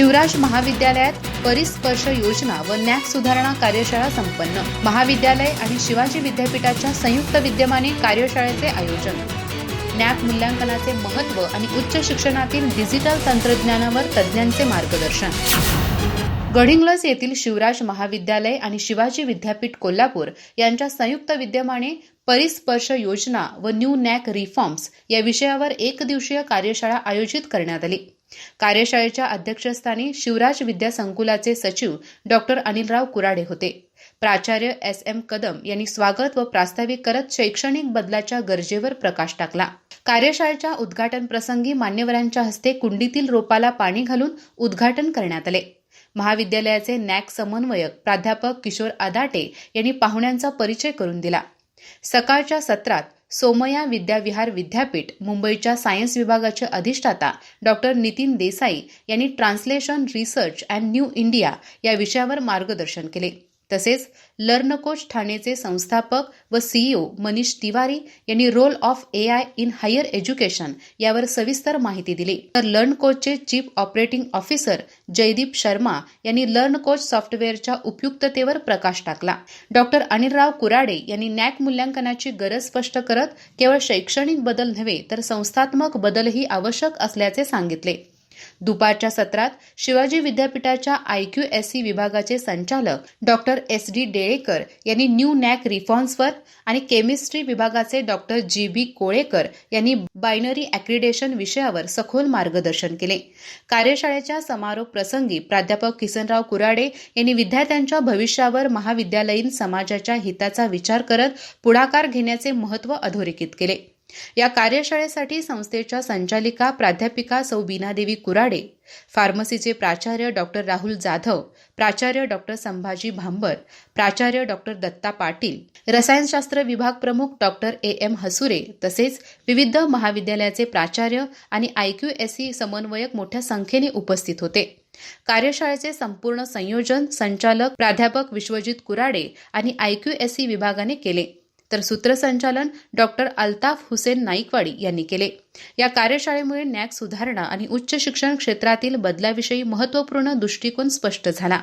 शिवराज महाविद्यालयात परिस्पर्श योजना व नॅक सुधारणा कार्यशाळा संपन्न. महाविद्यालय आणि शिवाजी विद्यापीठाच्या संयुक्त विद्यमाने कार्यशाळेचे आयोजन. नॅक मूल्यांकनाचे महत्त्व आणि उच्च शिक्षणातील डिजिटल तंत्रज्ञानावर तज्ज्ञांचे मार्गदर्शन. गडिंग्लज येथील शिवराज महाविद्यालय आणि शिवाजी विद्यापीठ कोल्हापूर यांच्या संयुक्त विद्यमाने परिस्पर्श योजना व न्यू नॅक रिफॉर्म्स या विषयावर एक दिवसीय कार्यशाळा आयोजित करण्यात आली. कार्यशाळेच्या अध्यक्षस्थानी शिवराज विद्या संकुलाचे सचिव डॉक्टर अनिलराव कुराडे होते. प्राचार्य एस एम कदम यांनी स्वागत व प्रास्ताविक करत शैक्षणिक बदलाच्या गरजेवर प्रकाश टाकला. कार्यशाळेच्या उद्घाटन प्रसंगी मान्यवरांच्या हस्ते कुंडीतील रोपाला पाणी घालून उद्घाटन करण्यात आले. महाविद्यालयाचे नॅक समन्वयक प्राध्यापक किशोर आदाटे यांनी पाहुण्यांचा परिचय करून दिला. सकाळच्या सत्रात सोमया विद्याविहार विद्यापीठ मुंबईच्या सायन्स विभागाचे अधिष्ठाता डॉक्टर नितीन देसाई यांनी translation research and new India या विषयावर मार्गदर्शन केले. तसेच लर्न कोच ठाणेचे संस्थापक व सीईओ मनीष तिवारी यांनी role of A I in higher education यावर सविस्तर माहिती दिली. तर learn कोचचे chief operating officer Jaydeep Sharma यांनी लर्न कोच सॉफ्टवेअरच्या उपयुक्ततेवर प्रकाश टाकला. डॉक्टर अनिलराव कुराडे यांनी नॅक मूल्यांकनाची गरज स्पष्ट करत केवळ शैक्षणिक बदल नव्हे तर संस्थात्मक बदलही आवश्यक असल्याचे सांगितले. दुपारच्या सत्रात शिवाजी विद्यापीठाच्या आयक्यू एस सी विभागाचे संचालक डॉक्टर एस डी डेळेकर यांनी न्यू नॅक रिफॉर्म्सवर आणि केमिस्ट्री विभागाचे डॉक्टर जी बी कोळेकर यांनी बायनरी अॅक्रिडेशन विषयावर सखोल मार्गदर्शन केले. कार्यशाळेच्या समारोप प्रसंगी प्राध्यापक किसनराव कुराडे यांनी विद्यार्थ्यांच्या भविष्यावर महाविद्यालयीन समाजाच्या हिताचा विचार करत पुढाकार घेण्याचे महत्त्व अधोरेखित केले. या कार्यशाळेसाठी संस्थेच्या संचालिका प्राध्यापिका सौ बीनादेवी कुराडे फार्मसीचे प्राचार्य डॉक्टर राहुल जाधव प्राचार्य डॉक्टर संभाजी भांबर प्राचार्य डॉक्टर दत्ता पाटील रसायनशास्त्र विभाग प्रमुख डॉक्टर ए एम हसुरे तसेच विविध महाविद्यालयाचे प्राचार्य आणि आयक्यू एस सी समन्वयक मोठ्या संख्येने उपस्थित होते. कार्यशाळेचे संपूर्ण संयोजन संचालक प्राध्यापक विश्वजित कुराडे आणि आयक्यू एस सी विभागाने केले. तर सूत्रसंचालन डॉक्टर अल्ताफ हुसेन नाईकवाडी यांनी केले. या कार्यशाळेमुळे नॅक सुधारणा आणि उच्च शिक्षण क्षेत्रातील बदलाविषयी महत्त्वपूर्ण दृष्टिकोन स्पष्ट झाला.